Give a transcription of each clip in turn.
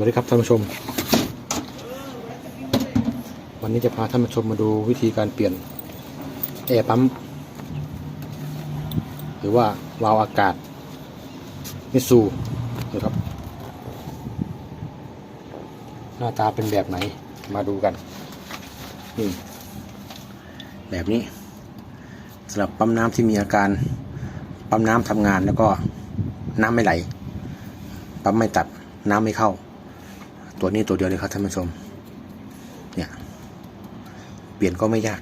วัสดีครับท่านผู้ชม วันนี้จะพาท่านผู้ชมมาดูวิธีการเปลี่ยนแอร์ปั๊มหรือว่าวาล์วอากาศมิสูนะครับ หน้าตาเป็นแบบไหนมาดูกันนี่แบบนี้สำหรับปั๊มน้ำที่มีอาการปั๊มน้ำทำงานแล้วก็น้ำไม่ไหล ปั๊มไม่ตัดน้ำไม่เข้า ตัวนี้ตัวเดียวเลยครับท่านผู้ชม เนี่ย เปลี่ยนก็ไม่ยาก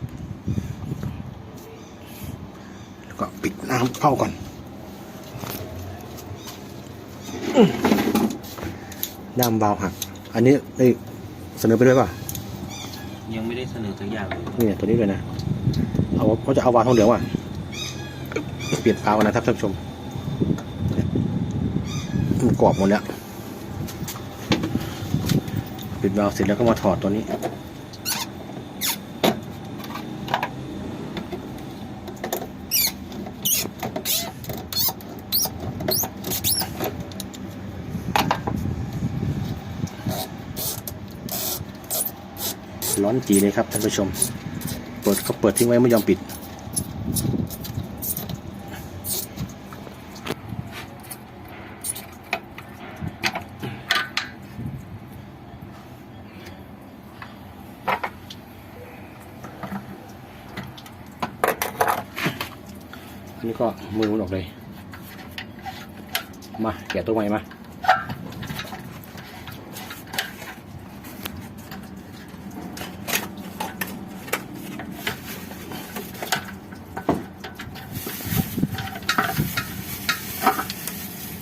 แล้วก็ปิดน้ำเข้าก่อนอื้อด้ามวาล์วหัก อันนี้ได้เสนอไปด้วยป่ะ ยังไม่ได้เสนอตัวอย่างเลยนี่ตัวนี้เลยนะ เอาเขาจะเอาวาล์วทองเหลืองว่ะ เปลี่ยนวาล์วนะครับท่านผู้ชมเนี่ยมันกรอบหมดแล้ว ปิดวาล์วเสร็จแล้วก็มาถอดตัวนี้ ร้อนจีเลยครับท่านผู้ชม เปิดเขาเปิดทิ้งไว้ไม่ยอมปิด นนี้ก็มือมันออกเลย มาแกะตัวใหม่มา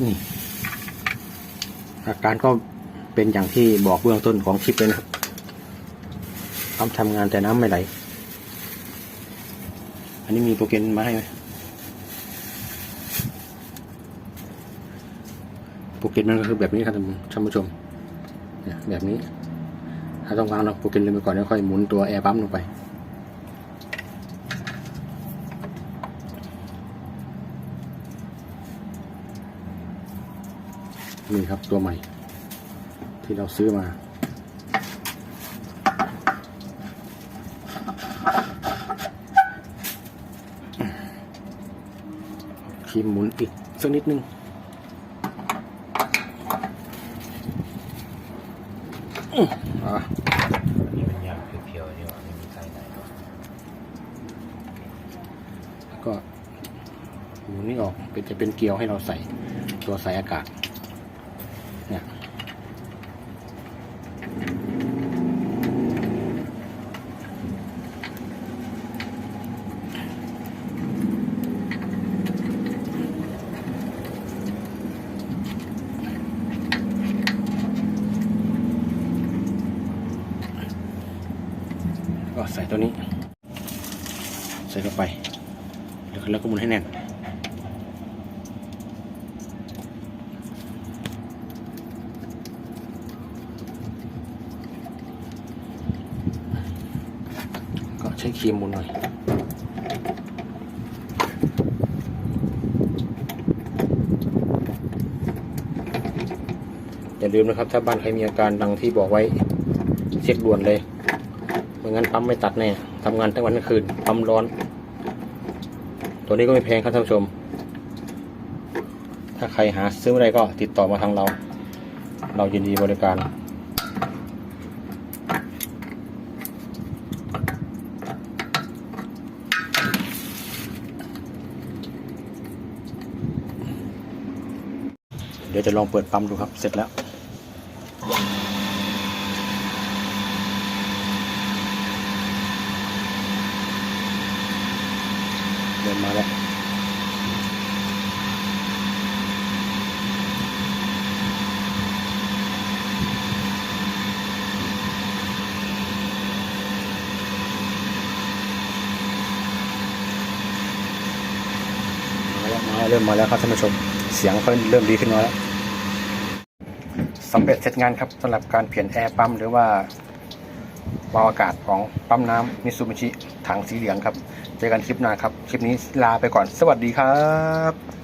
นี่อาการก็เป็นอย่างที่บอกเบื้องต้นของคลิปเลยนะครับทำทำงานแต่น้ำไม่ไหล อันนี้มีโปรแกรมมาให้ไหมโป รแกรมมันก็คือแบบนี้ครับท่านผู้ชมแบบนี้ ถ้าต้องวางเราโปรแกรมลงไปก่อนแล้วค่อยหมุนตัวแอร์ปั๊มลงไปนี่ครับตัวใหม่ ที่เราซื้อมาคีมหมุนอีกสักนิดนึง อื้ออะนี่มันยางเพียวๆนี่หว่าไม่มีใครไหนหรอกแล้วก็หมุนนี่ออกเป็นจะเป็นเกลียวให้เราใส่ตัวใส่อากาศ เนี่ย ก็ใส่ตัวนี้ ใส่เข้าไปแล้วก็แล้วก็หมุนให้แน่นก็ใช้ครีมหมุนหน่อยอย่าลืมนะครับ ถ้าบ้านใครมีอาการดังที่บอกไว้เช็คด่วนเลย งั้นปั๊มไม่ตัดแน่ทำงานทั้งวันทั้งคืนปั๊มร้อน ตัวนี้ก็ไม่แพงครับท่านผู้ชม ถ้าใครหาซื้อไม่ได้ก็ติดต่อมาทางเรา เรายินดีบริการเดี๋ยวจะลองเปิดปั๊มดูครับ เสร็จแล้ว เดินมาแล้วมาแล้วมาเริ่มมาแล้วครับท่านผู้ชม เสียงก็เริ่มดีขึ้นมาแล้วสำเร็จเสร็จงานครับสำหรับการเปลี่ยนแอร์ปั๊มหรือว่า วาล์วอากาศของปั๊มน้ำมิซูบิชิถังสีเหลืองครับ เจอกันคลิปหน้าครับ คลิปนี้ลาไปก่อนสวัสดีครับ